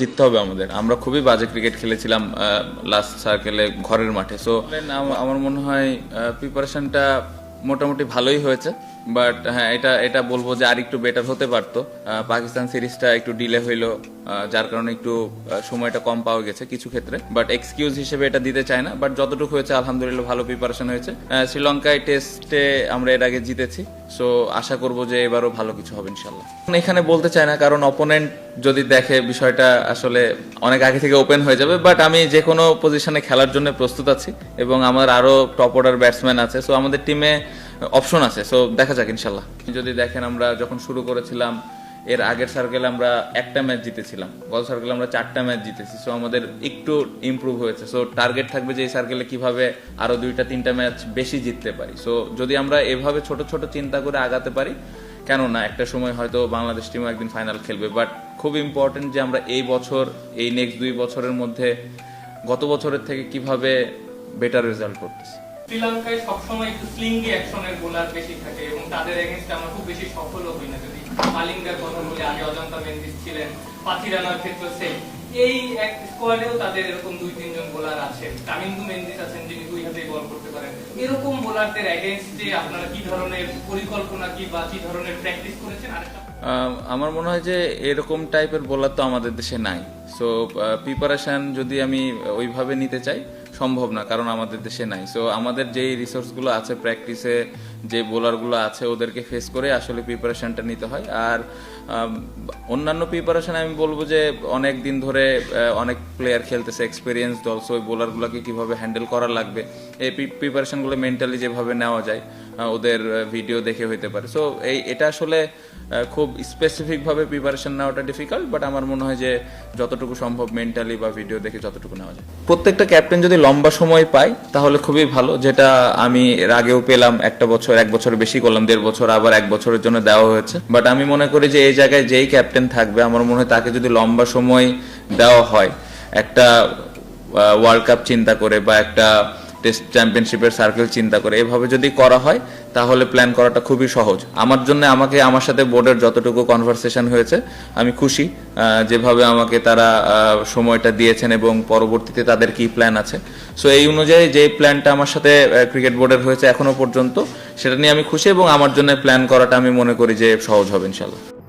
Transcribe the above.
জিততে হবে আমাদের। আমরা খুবই বাজে ক্রিকেট খেলেছিলাম লাস্ট সার্কেলে ঘরের মাঠে। সো আমার মনে হয় প্রিপারেশনটা মোটামুটি ভালোই হয়েছে। বাট হ্যাঁ এটা এটা বলব যে আর একটু বেটার হতে পারতো। পাকিস্তান সিরিজটা একটু ডিলে হইল যার কারণে একটু সময়টা কম পাওয়া গেছে কিছু ক্ষেত্রে। বাট এক্সকিউজ হিসেবে এটা দিতে চায় না। বাট যতটুকু হয়েছে, আলহামদুলিল্লাহ ভালো প্রিপারেশন হয়েছে। শ্রীলঙ্কায় টেস্টে আমরা এর আগে জিতেছি। সো আশা করব যে এবারও ভালো কিছু হবে, ইনশাল্লাহ। এখানে বলতে চাই না, কারণ অপোনেন্ট যদি দেখে বিষয়টা আসলে অনেক আগে থেকে ওপেন হয়ে যাবে। বাট আমি যে কোনো পজিশনে খেলার জন্য প্রস্তুত আছি। এবং আমার আরও টপ অর্ডার ব্যাটসম্যান আছে। সো আমাদের টিমে অপশন আছে সো দেখা যাক ইনশাল্লাহ। যদি দেখেন আমরা যখন শুরু করেছিলাম, এর আগের সার্কেলে আমরা একটা ম্যাচ জিতেছিলাম। গত সার্কেলে আমরা চারটা ম্যাচ জিতেছি সো আমাদের একটু ইমপ্রুভ হয়েছে। সো টার্গেট থাকবে যে এই সার্কেলে কীভাবে আরও দুইটা, তিনটা ম্যাচ বেশি জিততে পারি। সো যদি আমরা এভাবে ছোট ছোট চিন্তা করে আগাতে পারি কেন না একটা সময় হয়তো বাংলাদেশ টিমও একদিন ফাইনাল খেলবে। বাট খুব ইম্পর্টেন্ট যে আমরা এই বছর, এই নেক্সট দুই বছরের মধ্যে গত বছরের থেকে কীভাবে বেটার রেজাল্ট করতেছি। শ্রীলঙ্কায় সবসময় একটু স্লিঙ্গি অ্যাকশনের বোলার বেশি থাকে এবং তাদের এগেনস্টে আমরা খুব বেশি সফলও হই না। যদি মালিঙ্গার কথা বলি, আগে অজন্তা মেন্দিস ছিলেন পাথিরানার ক্ষেত্রে সেম এই এক স্কোয়াডেও তাদের এরকম দুই, তিনজন বোলার আছেন। তামিন্দু মেন্দিস আছেন যিনি দুই হাতেই বল করতে পারেন। এরকম বোলারদের এগেনস্টে আপনারা কি ধরনের পরিকল্পনা কি বা কি ধরনের প্র্যাকটিস করেছেন? আরেকটা আমার মনে হয় যে এরকম টাইপের বোলার তো আমাদের দেশে নাই। সো প্রিপারেশন যদি আমি ওইভাবে নিতে চাই সম্ভব না, কারণ আমাদের দেশে নাই। সো আমাদের যেই রিসোর্সগুলো আছে প্র্যাকটিসে যে বোলারগুলো আছে, ওদেরকে ফেস করে আসলে প্রিপারেশনটা নিতে হয়। আর অন্যান্য প্রিপারেশন আমি বলব যে, অনেক দিন ধরে অনেক প্লেয়ার খেলতেছে এক্সপিরিয়েন্স দল সো ওই বোলারগুলোকে কীভাবে হ্যান্ডেল করা লাগবে, এই প্রিপারেশনগুলো মেন্টালি যেভাবে নেওয়া যায় ওদের ভিডিও দেখে হইতে পারে। সো এই, এটা আসলে খুব স্পেসিফিকভাবে প্রিপারেশন নেওয়াটা ডিফিকাল্ট বাট আমার মনে হয় যে যতটুকু সম্ভব মেন্টালি বা ভিডিও দেখে যতটুকু নেওয়া যায়। প্রত্যেকটা ক্যাপ্টেন যদি লম্বা সময় পায়, তাহলে খুবই ভালো, যেটা আমি এর আগেও পেলাম, একটা বছর, এক বছর বেশি করলাম, দেড় বছর, আবার এক বছরের জন্য দেওয়া হয়েছে। বাট আমি মনে করি যে এই জায়গায় যেই ক্যাপ্টেন থাকবে, আমার মনে হয় তাকে যদি লম্বা সময় দেওয়া হয়, একটা ওয়ার্ল্ড কাপ চিন্তা করে বা একটা টেস্ট চ্যাম্পিয়নশিপের সার্কেল চিন্তা করে, এভাবে যদি করা হয় তাহলে প্ল্যান করাটা খুবই সহজ। আমার জন্য আমাকে, আমার সাথে বোর্ডের যতটুকু কনভারসেশন হয়েছে, আমি খুশি যেভাবে আমাকে তারা সময়টা দিয়েছেন এবং পরবর্তীতে তাদের কি প্ল্যান আছে। সো এই অনুযায়ী যে প্ল্যানটা আমার সাথে ক্রিকেট বোর্ডের হয়েছে এখনও পর্যন্ত, সেটা নিয়ে আমি খুশি এবং আমার জন্য প্ল্যান করাটা আমি মনে করি যে সহজ হবে ইনশাল্লাহ